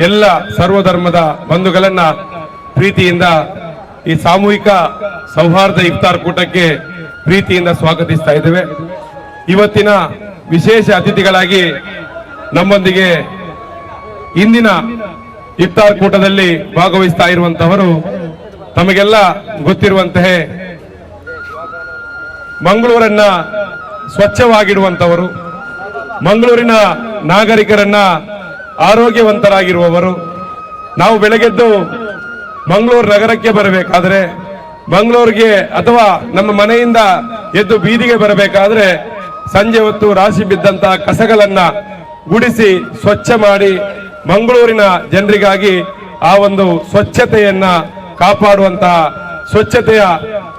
ಎಲ್ಲ ಸರ್ವಧರ್ಮದ ಬಂಧುಗಳನ್ನ ಪ್ರೀತಿಯಿಂದ ಈ ಸಾಮೂಹಿಕ ಸೌಹಾರ್ದ ಇಫ್ತಾರ್ ಕೂಟಕ್ಕೆ ಪ್ರೀತಿಯಿಂದ ಸ್ವಾಗತಿಸ್ತಾ ಇದ್ದೇವೆ. ಇವತ್ತಿನ ವಿಶೇಷ ಅತಿಥಿಗಳಾಗಿ ನಮ್ಮೊಂದಿಗೆ ಇಂದಿನ ಇಫ್ತಾರ್ ಕೂಟದಲ್ಲಿ ಭಾಗವಹಿಸ್ತಾ ಇರುವಂತಹವರು ತಮಗೆಲ್ಲ ಗೊತ್ತಿರುವಂತಹ ಮಂಗಳೂರನ್ನ ಸ್ವಚ್ಛವಾಗಿಡುವಂತವರು, ಮಂಗಳೂರಿನ ನಾಗರಿಕರನ್ನ ಆರೋಗ್ಯವಂತರಾಗಿರುವವರು, ನಾವು ಬೆಳಗ್ಗೆದ್ದು ಮಂಗಳೂರು ನಗರಕ್ಕೆ ಬರಬೇಕಾದ್ರೆ, ಮಂಗಳೂರಿಗೆ ಅಥವಾ ನಮ್ಮ ಮನೆಯಿಂದ ಎದ್ದು ಬೀದಿಗೆ ಬರಬೇಕಾದ್ರೆ, ಸಂಜೆ ಹೊತ್ತು ರಾಶಿ ಬಿದ್ದಂತಹ ಕಸಗಳನ್ನ ಗುಡಿಸಿ ಸ್ವಚ್ಛ ಮಾಡಿ ಮಂಗಳೂರಿನ ಜನರಿಗಾಗಿ ಆ ಒಂದು ಸ್ವಚ್ಛತೆಯನ್ನ ಕಾಪಾಡುವಂತಹ ಸ್ವಚ್ಛತೆಯ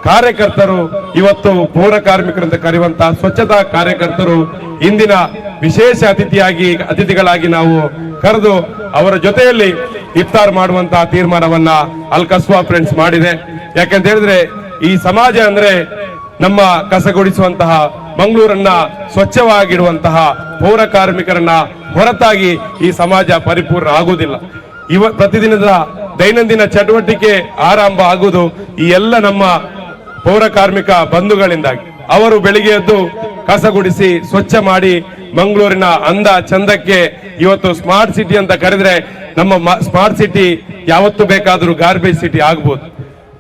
ಕಾರ್ಯಕರ್ತರು ಇವತ್ತು ಪೌರ ಕಾರ್ಮಿಕರಂತ ಕರೆಯುವಂತಹ ಸ್ವಚ್ಛತಾ ಕಾರ್ಯಕರ್ತರು ಇಂದಿನ ವಿಶೇಷ ಅತಿಥಿಯಾಗಿ, ಅತಿಥಿಗಳಾಗಿ ನಾವು ಕರೆದು ಅವರ ಜೊತೆಯಲ್ಲಿ ಇಫ್ತಾರ್ ಮಾಡುವಂತಹ ತೀರ್ಮಾನವನ್ನ ಅಲ್ಕಸ್ವಾ ಫ್ರೆಂಡ್ಸ್ ಮಾಡಿದೆ. ಯಾಕೆಂತ ಹೇಳಿದ್ರೆ ಈ ಸಮಾಜ ಅಂದ್ರೆ ನಮ್ಮ ಕಸಗೊಡಿಸುವಂತಹ ಮಂಗಳೂರನ್ನ ಸ್ವಚ್ಛವಾಗಿಡುವಂತಹ ಪೌರ ಕಾರ್ಮಿಕರನ್ನ ಹೊರತಾಗಿ ಈ ಸಮಾಜ ಪರಿಪೂರ್ಣ ಆಗುವುದಿಲ್ಲ. ಇವ ಪ್ರತಿದಿನದ ದೈನಂದಿನ ಚಟುವಟಿಕೆ ಆರಂಭ ಆಗುವುದು ಈ ಎಲ್ಲ ನಮ್ಮ ಪೌರ ಕಾರ್ಮಿಕ ಬಂಧುಗಳಿಂದಾಗಿ. ಅವರು ಬೆಳಿಗ್ಗೆ ಎದ್ದು ಕಸ ಗುಡಿಸಿ ಸ್ವಚ್ಛ ಮಾಡಿ ಮಂಗಳೂರಿನ ಅಂದ ಚಂದಕ್ಕೆ ಇವತ್ತು ಸ್ಮಾರ್ಟ್ ಸಿಟಿ ಅಂತ ಕರೆದ್ರೆ ನಮ್ಮ ಸ್ಮಾರ್ಟ್ ಸಿಟಿ ಯಾವತ್ತು ಬೇಕಾದರೂ ಗಾರ್ಬೇಜ್ ಸಿಟಿ ಆಗ್ಬೋದು.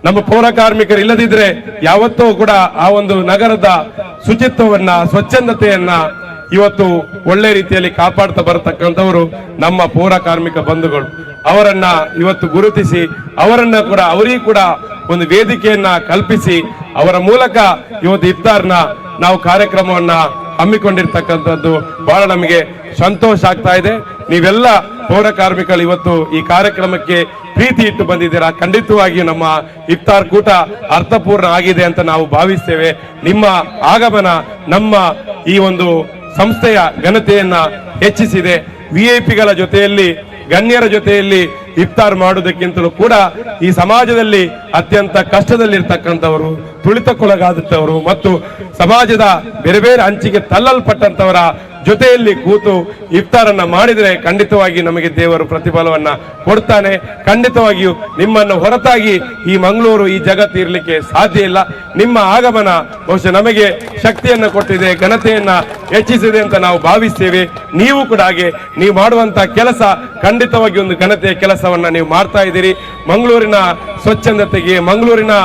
ನಮ್ಮ ಪೌರ ಕಾರ್ಮಿಕರು ಇಲ್ಲದಿದ್ರೆ ಯಾವತ್ತೂ ಕೂಡ ಆ ಒಂದು ನಗರದ ಶುಚಿತ್ವವನ್ನ, ಸ್ವಚ್ಛಂದತೆಯನ್ನ ಇವತ್ತು ಒಳ್ಳೆ ರೀತಿಯಲ್ಲಿ ಕಾಪಾಡ್ತಾ ಬರತಕ್ಕಂಥವರು ನಮ್ಮ ಪೌರ ಕಾರ್ಮಿಕ ಬಂಧುಗಳು. ಅವರನ್ನ ಇವತ್ತು ಗುರುತಿಸಿ ಅವರನ್ನ ಕೂಡ ಅವರಿಗೂ ಕೂಡ ಒಂದು ವೇದಿಕೆಯನ್ನ ಕಲ್ಪಿಸಿ ಅವರ ಮೂಲಕ ಇವತ್ತು ಇಫ್ತಾರ್ನ ನಾವು ಕಾರ್ಯಕ್ರಮವನ್ನ ಹಮ್ಮಿಕೊಂಡಿರ್ತಕ್ಕಂಥದ್ದು ಬಹಳ ನಮಗೆ ಸಂತೋಷ ಆಗ್ತಾ ಇದೆ. ನೀವೆಲ್ಲ ಪೌರ ಕಾರ್ಮಿಕರು ಇವತ್ತು ಈ ಕಾರ್ಯಕ್ರಮಕ್ಕೆ ಪ್ರೀತಿ ಇಟ್ಟು ಬಂದಿದ್ದೀರಾ? ಖಂಡಿತವಾಗಿಯೂ ನಮ್ಮ ಇಫ್ತಾರ್ ಕೂಟ ಅರ್ಥಪೂರ್ಣ ಆಗಿದೆ ಅಂತ ನಾವು ಭಾವಿಸ್ತೇವೆ. ನಿಮ್ಮ ಆಗಮನ ನಮ್ಮ ಈ ಒಂದು ಸಂಸ್ಥೆಯ ಘನತೆಯನ್ನ ಹೆಚ್ಚಿಸಿದೆ. ವಿಐಪಿಗಳ ಜೊತೆಯಲ್ಲಿ, ಗಣ್ಯರ ಜೊತೆಯಲ್ಲಿ ಇಫ್ತಾರ್ ಮಾಡುವುದಕ್ಕಿಂತಲೂ ಕೂಡ ಈ ಸಮಾಜದಲ್ಲಿ ಅತ್ಯಂತ ಕಷ್ಟದಲ್ಲಿರ್ತಕ್ಕಂಥವರು ತುಳಿತಕ್ಕೊಳಗಾದಂಥವರು ಮತ್ತು ಸಮಾಜದ ಬೇರೆ ಬೇರೆ ಹಂಚಿಗೆ ತಳ್ಳಲ್ಪಟ್ಟಂತವರ ಜೊತೆಯಲ್ಲಿ ಕೂತು ಇಫ್ತಾರನ್ನ ಮಾಡಿದರೆ ಖಂಡಿತವಾಗಿ ನಮಗೆ ದೇವರು ಪ್ರತಿಫಲವನ್ನ ಕೊಡ್ತಾನೆ. ಖಂಡಿತವಾಗಿಯೂ ನಿಮ್ಮನ್ನು ಹೊರತಾಗಿ ಈ ಮಂಗಳೂರು, ಈ ಜಗತ್ತು ಇರಲಿಕ್ಕೆ ಸಾಧ್ಯ ಇಲ್ಲ. ನಿಮ್ಮ ಆಗಮನ ಬಹುಶಃ ನಮಗೆ ಶಕ್ತಿಯನ್ನು ಕೊಟ್ಟಿದೆ, ಘನತೆಯನ್ನ ಹೆಚ್ಚಿಸಿದೆ ಅಂತ ನಾವು ಭಾವಿಸ್ತೇವೆ. ನೀವು ಕೂಡ ಹಾಗೆ, ನೀವು ಮಾಡುವಂತ ಕೆಲಸ ಖಂಡಿತವಾಗಿ ಒಂದು ಘನತೆಯ ಕೆಲಸವನ್ನ ನೀವು ಮಾಡ್ತಾ ಇದ್ದೀರಿ. ಮಂಗಳೂರಿನ ಸ್ವಚ್ಛಂದತೆಗೆ, ಮಂಗಳೂರಿನ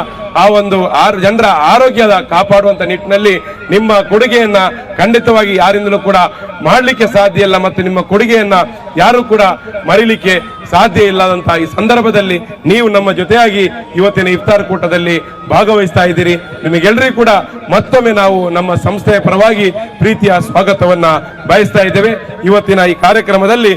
ಆ ಒಂದು ಆರು ಜನರ ಆರೋಗ್ಯದ ಕಾಪಾಡುವಂತ ನಿಟ್ಟಿನಲ್ಲಿ ನಿಮ್ಮ ಕೊಡುಗೆಯನ್ನ ಖಂಡಿತವಾಗಿ ಯಾರಿಂದಲೂ ಕೂಡ ಮಾಡಲಿಕ್ಕೆ ಸಾಧ್ಯ ಇಲ್ಲ ಮತ್ತು ನಿಮ್ಮ ಕೊಡುಗೆಯನ್ನ ಯಾರು ಕೂಡ ಮರಿಲಿಕ್ಕೆ ಸಾಧ್ಯ ಇಲ್ಲದಂತಹ ಈ ಸಂದರ್ಭದಲ್ಲಿ ನೀವು ನಮ್ಮ ಜೊತೆಯಾಗಿ ಇವತ್ತಿನ ಇಫ್ತಾರ್ ಕೂಟದಲ್ಲಿ ಭಾಗವಹಿಸ್ತಾ ಇದ್ದೀರಿ. ನಿಮಗೆಲ್ಲರಿಗೂ ಕೂಡ ಮತ್ತೊಮ್ಮೆ ನಾವು ನಮ್ಮ ಸಂಸ್ಥೆಯ ಪರವಾಗಿ ಪ್ರೀತಿಯ ಸ್ವಾಗತವನ್ನ ಬಯಸ್ತಾ ಇದ್ದೇವೆ. ಇವತ್ತಿನ ಈ ಕಾರ್ಯಕ್ರಮದಲ್ಲಿ